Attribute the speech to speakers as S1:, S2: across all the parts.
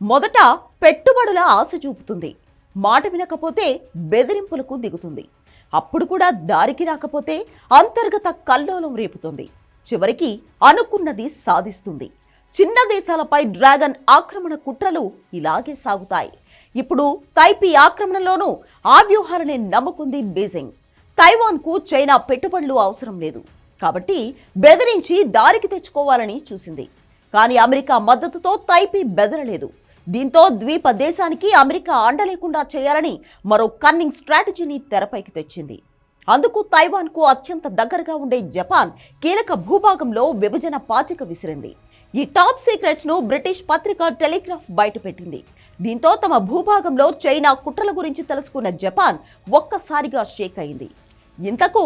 S1: మొదట పెట్టుబడుల ఆశ చూపుతుంది. మాట వినకపోతే బెదిరింపులకు దిగుతుంది. అప్పుడు కూడా దారికి రాకపోతే అంతర్గత కల్లోలం రేపుతుంది. చివరికి అనుకున్నది సాధిస్తుంది. చిన్న దేశాలపై డ్రాగన్ ఆక్రమణ కుట్రలు ఇలాగే సాగుతాయి. ఇప్పుడు తైపీ ఆక్రమణలోనూ ఆ వ్యూహాలనే నమ్ముకుంది బీజింగ్. తైవాన్కు చైనా పెట్టుబడులు అవసరం లేదు. కాబట్టి బెదిరించి దారికి తెచ్చుకోవాలని చూసింది. కానీ అమెరికా మద్దతుతో తైపీ బెదరలేదు. దీంతో ద్వీప దేశానికి అమెరికా ఆండలేకుండా చేయాలని మరో కన్నింగ్ స్ట్రాటజీని తెరపైకి తెచ్చింది. అందుకు తైవాన్కు అత్యంత దగ్గరగా ఉండే జపాన్ కీలక భూభాగంలో విభజన పాచిక విసిరింది. ఈ టాప్ సీక్రెట్స్ను బ్రిటిష్ పత్రిక టెలిగ్రాఫ్ బయటపెట్టింది. దీంతో తమ భూభాగంలో చైనా కుట్రల గురించి తెలుసుకున్న జపాన్ ఒక్కసారిగా షేక్ అయింది. ఇంతకు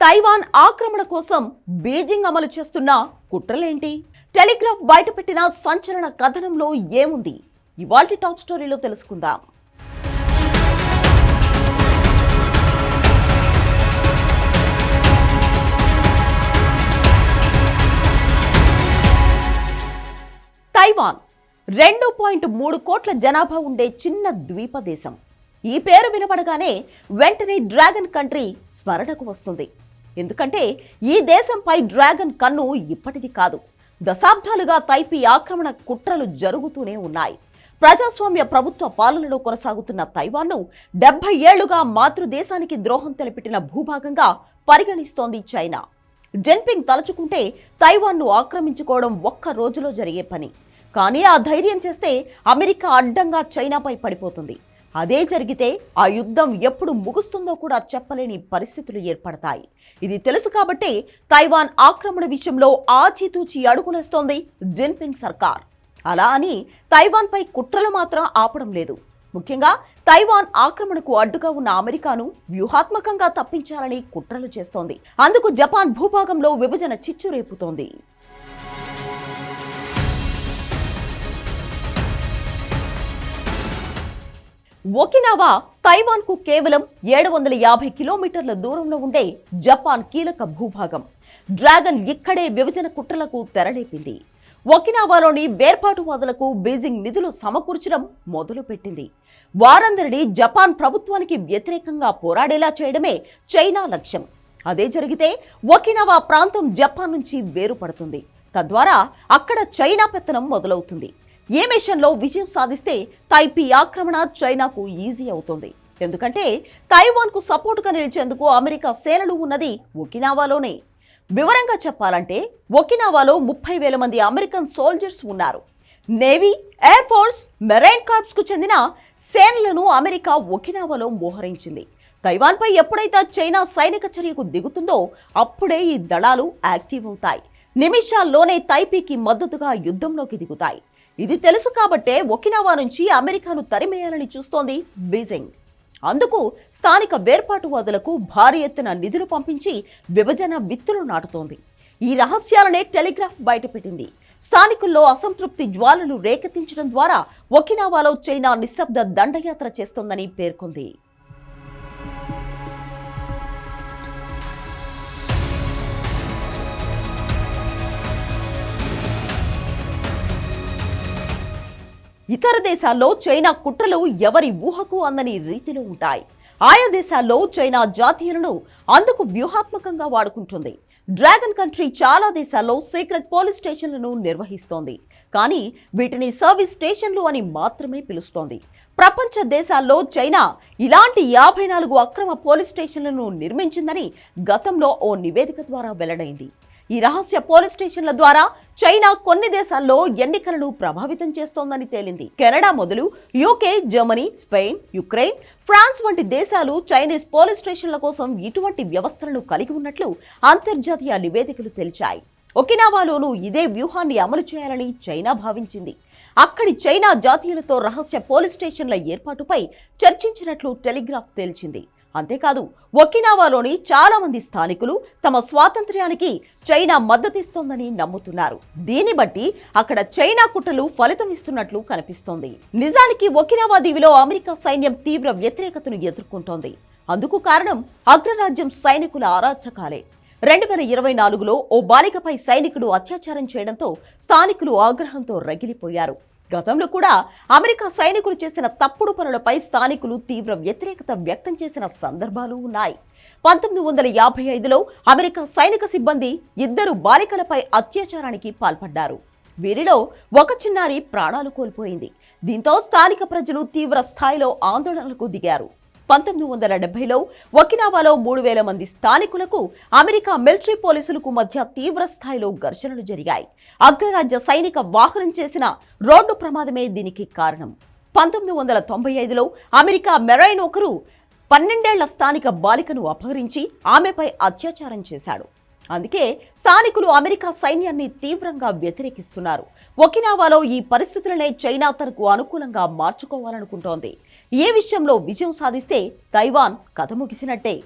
S1: తైవాన్ ఆక్రమణ కోసం బీజింగ్ అమలు చేస్తున్న కుట్రలేంటి? టెలిగ్రాఫ్ బయటపెట్టిన సంచలన కథనంలో ఏముంది? ఇవాల్టి టాప్ స్టోరీలో తెలుసుకుందాం. తైవాన్ రెండు పాయింట్ మూడు కోట్ల జనాభా ఉండే చిన్న ద్వీప దేశం. ఈ పేరు వినపడగానే వెంటనే డ్రాగన్ కంట్రీ స్మరణకు వస్తుంది. ఎందుకంటే ఈ దేశంపై డ్రాగన్ కన్ను ఇప్పటిది కాదు. దశాబ్దాలుగా తైపీ ఆక్రమణ కుట్రలు జరుగుతూనే ఉన్నాయి. ప్రజాస్వామ్య ప్రభుత్వ పాలనలో కొనసాగుతున్న తైవాన్ను డెబ్బై ఏళ్ళుగా మాతృదేశానికి ద్రోహం తెలిపెట్టిన భూభాగంగా పరిగణిస్తోంది చైనా. జెన్పింగ్ తలుచుకుంటే తైవాన్ను ఆక్రమించుకోవడం ఒక్క రోజులో జరిగే పని. కానీ ఆ ధైర్యం చేస్తే అమెరికా అడ్డంగా చైనాపై పడిపోతుంది. అదే జరిగితే ఆ యుద్ధం ఎప్పుడు ముగుస్తుందో కూడా చెప్పలేని పరిస్థితులు ఏర్పడతాయి. ఇది తెలుసు కాబట్టే తైవాన్ ఆక్రమణ విషయంలో ఆచితూచి అడుగులేస్తోంది జిన్పింగ్ సర్కార్. అలా అని తైవాన్పై కుట్రలు మాత్రం ఆపడం లేదు. ముఖ్యంగా తైవాన్ ఆక్రమణకు అడ్డుగా ఉన్న అమెరికాను వ్యూహాత్మకంగా తప్పించాలని కుట్రలు చేస్తోంది. అందుకు జపాన్ భూభాగంలో విభజన చిచ్చు రేపుతోంది. ఒకినావా తైవాన్కు కేవలం ఏడు వందల యాభై కిలోమీటర్ల దూరంలో ఉండే జపాన్ కీలక భూభాగం. డ్రాగన్ ఇక్కడే విభజన కుట్రలకు తెరలేపింది. ఒకినావాలోని వేర్పాటువాదులకు బీజింగ్ నిధులు సమకూర్చడం మొదలుపెట్టింది. వారందరినీ జపాన్ ప్రభుత్వానికి వ్యతిరేకంగా పోరాడేలా చేయడమే చైనా లక్ష్యం. అదే జరిగితే ఒకినావా ప్రాంతం జపాన్ నుంచి వేరుపడుతుంది. తద్వారా అక్కడ చైనా పెత్తనం మొదలవుతుంది. ఏ మిషన్లో విజయం సాధిస్తే తైపీ ఆక్రమణ చైనాకు ఈజీ అవుతుంది. ఎందుకంటే తైవాన్కు సపోర్టుగా నిలిచేందుకు అమెరికా సేనలు ఉన్నది ఒకినావాలోనే. వివరంగా చెప్పాలంటే ఒకినావాలో ముప్పై వేల మంది అమెరికన్ సోల్జర్స్ ఉన్నారు. నేవీ ఎయిర్ ఫోర్స్ మెరైన్ కార్ప్స్కు చెందిన సేనలను అమెరికా ఒకినావాలో మోహరించింది. తైవాన్పై ఎప్పుడైతే చైనా సైనిక చర్యకు దిగుతుందో అప్పుడే ఈ దళాలు యాక్టివ్ అవుతాయి. నిమిషాల్లోనే తైపీకి మద్దతుగా యుద్ధంలోకి దిగుతాయి. ఇది తెలుసు కాబట్టే ఒకినావా నుంచి అమెరికాను తరిమేయాలని చూస్తోంది బీజింగ్. అందుకు స్థానిక వేర్పాటువాదులకు భారీ ఎత్తున నిధులు పంపించి విభజన విత్తులు నాటుతోంది. ఈ రహస్యాలనే టెలిగ్రాఫ్ బయటపెట్టింది. స్థానికుల్లో అసంతృప్తి జ్వాలలు రేకెత్తించడం ద్వారా ఒకినావాలో చైనా నిశ్శబ్ద దండయాత్ర చేస్తోందని పేర్కొంది. ఇతర దేశాల్లో చైనా కుట్రలు ఎవరి ఊహకు అందని రీతిలో ఉంటాయి. ఆయా దేశాల్లో చైనా జాతీయులను అందుకు వ్యూహాత్మకంగా వాడుకుంటుంది. డ్రాగన్ కంట్రీ చాలా దేశాల్లో సీక్రెట్ పోలీస్ స్టేషన్లను నిర్వహిస్తోంది. కానీ వీటిని సర్వీస్ స్టేషన్లు అని మాత్రమే పిలుస్తోంది. ప్రపంచ దేశాల్లో చైనా ఇలాంటి యాభై నాలుగు అక్రమ పోలీస్ స్టేషన్లను నిర్మించిందని గతంలో ఓ నివేదిక ద్వారా వెల్లడైంది. ఈ రహస్య పోలీస్ స్టేషన్ల ద్వారా చైనా కొన్ని దేశాల్లో ఎన్నికలను ప్రభావితం చేస్తోందని తేలింది. కెనడా మొదలు UK Germany Spain Ukraine France వంటి దేశాలు చైనీస్ పోలీస్ స్టేషన్ల కోసం ఇటువంటి వ్యవస్థలను కలిగి ఉన్నట్లు అంతర్జాతీయ నివేదికలు తెలిచాయి. ఒకినావాలోనూ ఇదే వ్యూహాన్ని అమలు చేయాలని చైనా భావించింది. అక్కడి చైనా జాతీయులతో రహస్య పోలీస్ స్టేషన్ల ఏర్పాటుపై చర్చించినట్లు టెలిగ్రాఫ్ తేల్చింది. అంతేకాదు ఒకినావాలోని చాలామంది స్థానికులు తమ స్వాతంత్ర్యానికి చైనా మద్దతిస్తోందని నమ్ముతున్నారు. దీన్ని బట్టి అక్కడ చైనా కుట్రలు ఫలితం ఇస్తున్నట్లు కనిపిస్తోంది. నిజానికి ఒకినావా దీవిలో అమెరికా సైన్యం తీవ్ర వ్యతిరేకతను ఎదుర్కొంటోంది. అందుకు కారణం అగ్రరాజ్యం సైనికుల అరాచకాలే రెండు వేల ఇరవై నాలుగులో ఓ బాలికపై సైనికుడు అత్యాచారం చేయడంతో స్థానికులు ఆగ్రహంతో రగిలిపోయారు. గతంలో కూడా అమెరికా సైనికులు చేసిన తప్పుడు పనులపై స్థానికులు తీవ్ర వ్యతిరేకత వ్యక్తం చేసిన సందర్భాలు ఉన్నాయి. పంతొమ్మిది వందల యాభై ఐదులో అమెరికా సైనిక సిబ్బంది ఇద్దరు బాలికలపై అత్యాచారానికి పాల్పడ్డారు. వీరిలో ఒక చిన్నారి ప్రాణాలు కోల్పోయింది. దీంతో స్థానిక ప్రజలు తీవ్ర స్థాయిలో ఆందోళనలకు దిగారు. పంతొమ్మిది వందల డెబ్బైలో ఒకినావాలో మూడు వేల మంది స్థానికులకు అమెరికా మిలిటరీ పోలీసులకు మధ్య తీవ్ర స్థాయిలో ఘర్షణలు జరిగాయి. అగ్రరాజ్య సైనిక వాహనం చేసిన రోడ్డు ప్రమాదమే దీనికి కారణం. పంతొమ్మిది వందల తొంభై ఐదులో అమెరికా మెరైన్ ఒకరు పన్నెండేళ్ళ స్థానిక బాలికను అపహరించి ఆమెపై అత్యాచారం చేశాడు. అందుకే స్థానికులు అమెరికా సైన్యాన్ని తీవ్రంగా వ్యతిరేకిస్తున్నారు. ఒకినావాలో ఈ పరిస్థితులనే చైనా తనకు అనుకూలంగా మార్చుకోవాలనుకుంటోంది. ఏ విషయంలో విజయం సాధిస్తే తైవాన్ కథ ముగిసినట్టే.